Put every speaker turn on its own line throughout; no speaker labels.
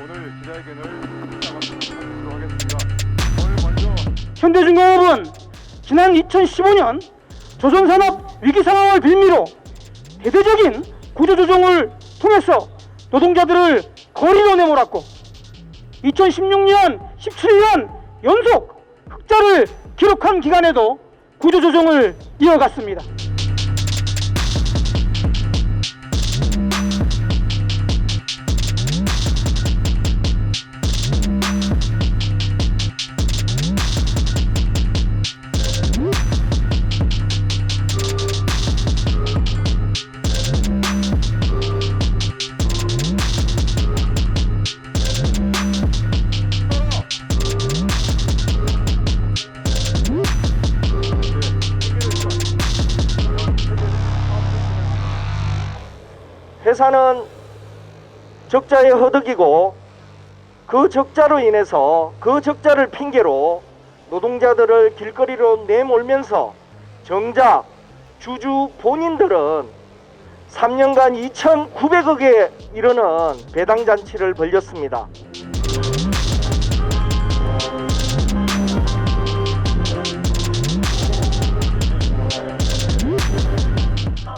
오늘 기자회견을 먼저... 현대중공업은 지난 2015년 조선산업 위기 상황을 빌미로 대대적인 구조조정을 통해서 노동자들을 거리로 내몰았고 2016년 17년 연속 흑자를 기록한 기간에도 구조조정을 이어갔습니다.
회사는 적자에 허덕이고 그 적자로 인해서 그 적자를 핑계로 노동자들을 길거리로 내몰면서 정작 주주 본인들은 3년간 2,900억에 이르는 배당 잔치를 벌였습니다.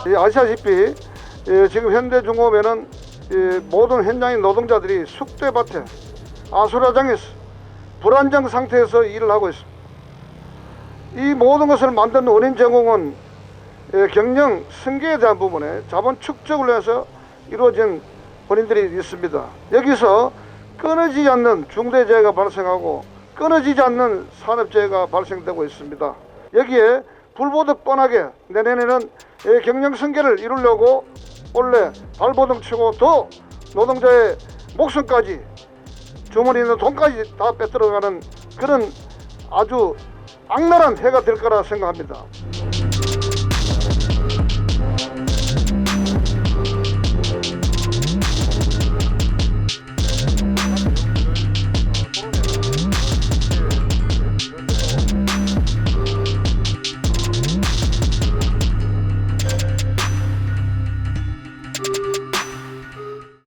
이 아시다시피 예, 지금 현대중공업에는 이 모든 현장의 노동자들이 숙대밭에 아수라장에서 불안정 상태에서 일을 하고 있습니다. 이 모든 것을 만든 원인 제공은 예, 경영 승계에 대한 부분에 자본 축적을 해서 이루어진 원인들이 있습니다. 여기서 끊어지지 않는 중대재해가 발생하고 끊어지지 않는 산업재해가 발생되고 있습니다. 여기에 불보듯 뻔하게 내년에는 예, 경영 승계를 이루려고 원래 발버둥 치고 더 노동자의 목숨까지 주머니에 있는 돈까지 다 빼들어가는 그런 아주 악랄한 해가 될 거라 생각합니다.